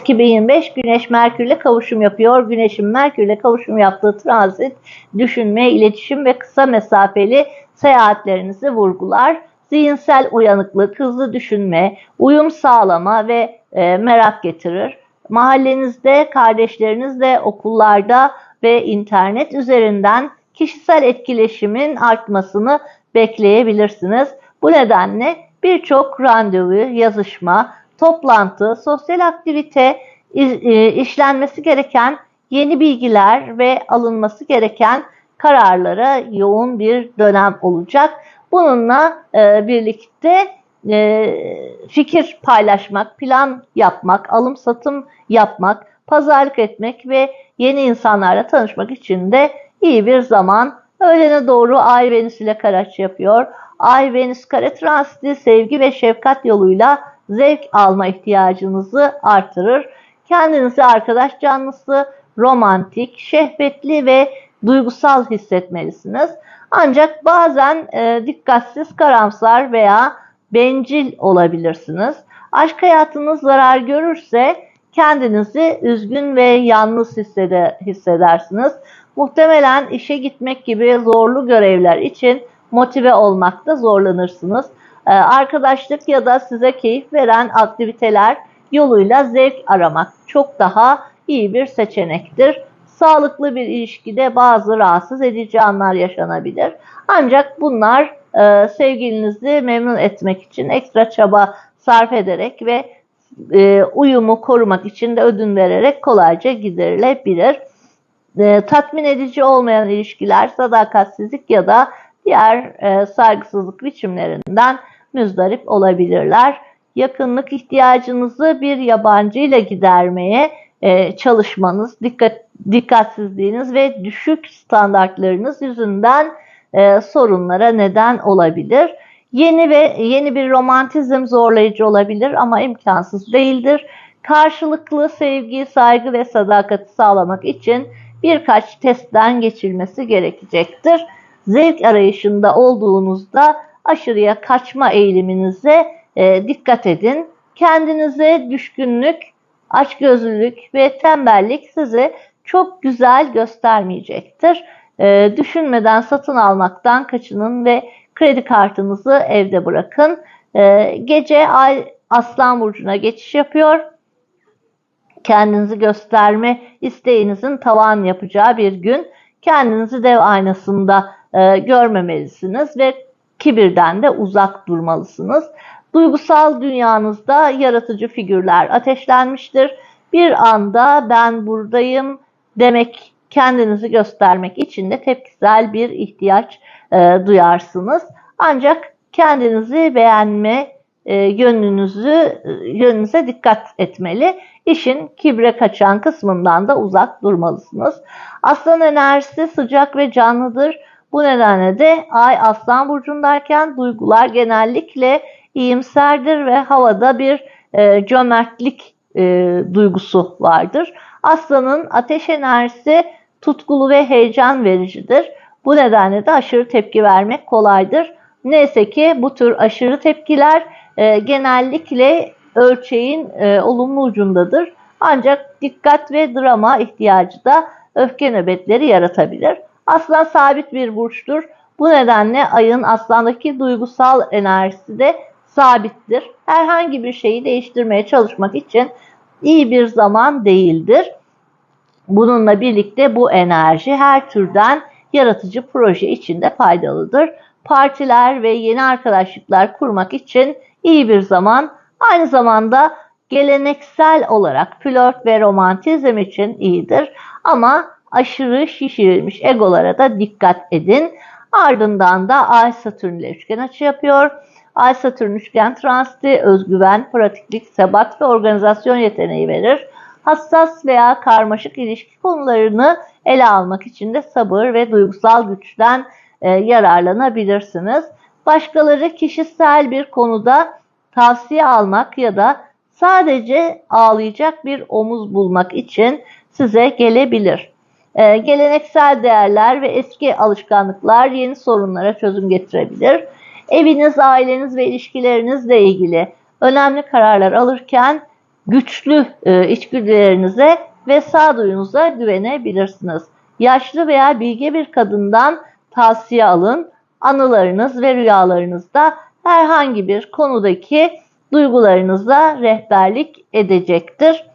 2025 Güneş Merkür'le kavuşum yapıyor. Güneşin Merkür'le kavuşum yaptığı transit düşünme, iletişim ve kısa mesafeli seyahatlerinizi vurgular. Zihinsel uyanıklık, hızlı düşünme, uyum sağlama ve e, merak getirir. Mahallenizde, kardeşlerinizle, okullarda ve internet üzerinden kişisel etkileşimin artmasını bekleyebilirsiniz. Bu nedenle birçok randevu, yazışma, toplantı, sosyal aktivite, e, işlenmesi gereken yeni bilgiler ve alınması gereken kararlara yoğun bir dönem olacak. Bununla e, birlikte e, fikir paylaşmak, plan yapmak, alım satım yapmak, pazarlık etmek ve yeni insanlarla tanışmak için de iyi bir zaman. Öğlene doğru Ay Venüs ile karaç yapıyor. Ay Venüs kare transiti sevgi ve şefkat yoluyla zevk alma ihtiyacınızı artırır. Kendinizi arkadaş canlısı, romantik, şehvetli ve duygusal hissetmelisiniz. Ancak bazen e, dikkatsiz, karamsar veya bencil olabilirsiniz. Aşk hayatınız zarar görürse kendinizi üzgün ve yalnız hissede, hissedersiniz. Muhtemelen işe gitmek gibi zorlu görevler için motive olmakta zorlanırsınız. Ee, arkadaşlık ya da size keyif veren aktiviteler yoluyla zevk aramak çok daha iyi bir seçenektir. Sağlıklı bir ilişkide bazı rahatsız edici anlar yaşanabilir. Ancak bunlar e, sevgilinizi memnun etmek için ekstra çaba sarf ederek ve e, uyumu korumak için de ödün vererek kolayca giderilebilir. E, tatmin edici olmayan ilişkiler sadakatsizlik ya da diğer saygısızlık biçimlerinden müzdarip olabilirler. Yakınlık ihtiyacınızı bir yabancı ile gidermeye e, çalışmanız, dikkat, dikkatsizliğiniz ve düşük standartlarınız yüzünden e, sorunlara neden olabilir. Yeni ve yeni bir romantizm zorlayıcı olabilir ama imkansız değildir. Karşılıklı sevgi, saygı ve sadakati sağlamak için birkaç testten geçilmesi gerekecektir. Zevk arayışında olduğunuzda aşırıya kaçma eğiliminize e, dikkat edin. Kendinize düşkünlük, açgözlülük ve tembellik sizi çok güzel göstermeyecektir. E, düşünmeden satın almaktan kaçının ve kredi kartınızı evde bırakın. E, gece ay Aslan Burcu'na geçiş yapıyor. Kendinizi gösterme isteğinizin tavan yapacağı bir gün. Kendinizi dev aynasında e, görmemelisiniz ve kibirden de uzak durmalısınız. Duygusal dünyanızda yaratıcı figürler ateşlenmiştir. Bir anda ben buradayım demek, kendinizi göstermek için de tepkisel bir ihtiyaç e, duyarsınız. Ancak kendinizi beğenme e, yönünüzü e, yönünüze dikkat etmeli. İşin kibre kaçan kısmından da uzak durmalısınız. Aslan enerjisi sıcak ve canlıdır. Bu nedenle de Ay Aslan burcundayken duygular genellikle iyimserdir ve havada bir e, cömertlik e, duygusu vardır. Aslanın ateş enerjisi tutkulu ve heyecan vericidir. Bu nedenle de aşırı tepki vermek kolaydır. Neyse ki bu tür aşırı tepkiler e, genellikle ölçeğin e, olumlu ucundadır. Ancak dikkat ve drama ihtiyacı da öfke nöbetleri yaratabilir. Aslan sabit bir burçtur. Bu nedenle ayın aslandaki duygusal enerjisi de sabittir. Herhangi bir şeyi değiştirmeye çalışmak için iyi bir zaman değildir. Bununla birlikte bu enerji her türden yaratıcı proje içinde faydalıdır. Partiler ve yeni arkadaşlıklar kurmak için iyi bir zaman. Aynı zamanda geleneksel olarak flört ve romantizm için iyidir. Ama aşırı şişirilmiş egolara da dikkat edin. Ardından da Ay Satürn ile üçgen açı yapıyor. Ay Satürn üçgen transiti özgüven, pratiklik, sebat ve organizasyon yeteneği verir. Hassas veya karmaşık ilişki konularını ele almak için de sabır ve duygusal güçten e, yararlanabilirsiniz. Başkaları kişisel bir konuda tavsiye almak ya da sadece ağlayacak bir omuz bulmak için size gelebilir. Ee, geleneksel değerler ve eski alışkanlıklar yeni sorunlara çözüm getirebilir. Eviniz, aileniz ve ilişkilerinizle ilgili önemli kararlar alırken güçlü e, içgüdülerinize ve sağduyunuza güvenebilirsiniz. Yaşlı veya bilge bir kadından tavsiye alın. Anılarınız ve rüyalarınızda herhangi bir konudaki duygularınıza rehberlik edecektir.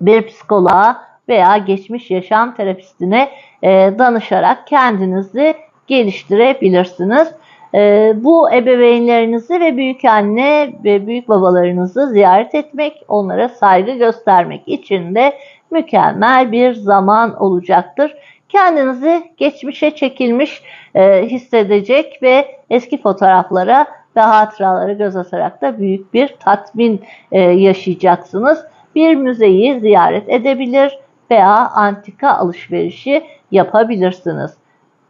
Bir psikoloğa veya geçmiş yaşam terapistine e, danışarak kendinizi geliştirebilirsiniz. E, bu ebeveynlerinizi ve büyük anne ve büyük babalarınızı ziyaret etmek, onlara saygı göstermek için de mükemmel bir zaman olacaktır. Kendinizi geçmişe çekilmiş e, hissedecek ve eski fotoğraflara ve hatıralara göz atarak da büyük bir tatmin e, yaşayacaksınız. Bir müzeyi ziyaret edebilir veya antika alışverişi yapabilirsiniz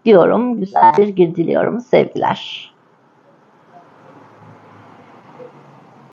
diyorum. Güzel bir gün diliyorum. Sevgiler.